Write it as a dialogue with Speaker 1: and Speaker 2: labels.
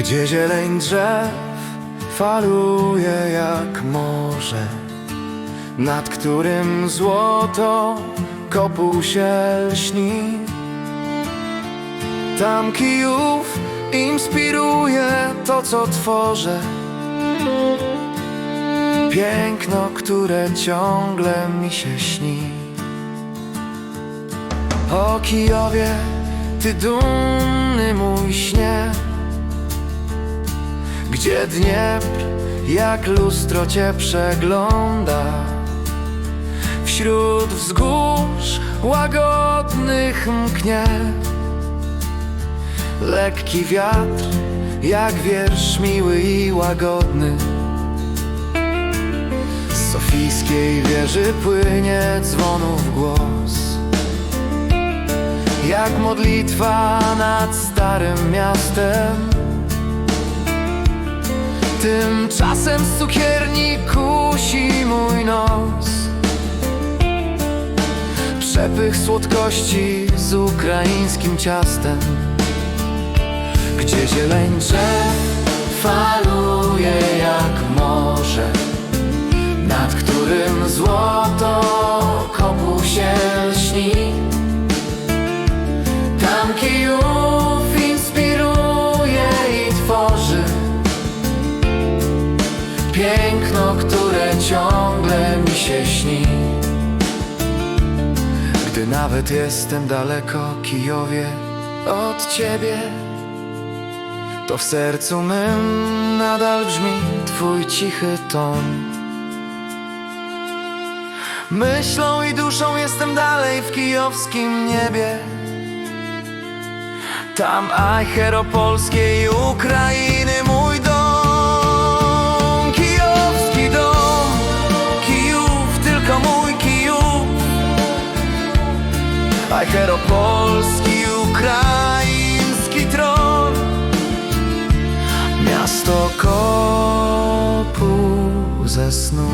Speaker 1: Gdzie zieleń drzew faluje jak morze Nad którym złoto kopuł się lśni Tam kijów inspiruje to, co tworzę. Piękno, które ciągle mi się śni. O Kijowie, ty dumny mój śnie Gdzie Dniepr jak lustro cię przegląda? Wśród wzgórz łagodnych mknie. Lekki wiatr jak wiersz miły i łagodny. Z sofijskiej wieży płynie dzwonów głos. Jak modlitwa nad starym miastem Tymczasem z cukierni kusi mój nos. Przepych słodkości z ukraińskim ciastem Gdzie zieleń drzew faluje jak morze Nad którym złoto Piękno, które ciągle mi się śni. Gdy nawet jestem daleko, Kijowie, od Ciebie To w sercu mym nadal brzmi Twój cichy ton. Myślą i duszą jestem dalej w kijowskim niebie. Tam Ajcheropolskiej Ukrainy mój Ajcheropolski, ukraiński tron. Miasto kopu ze snu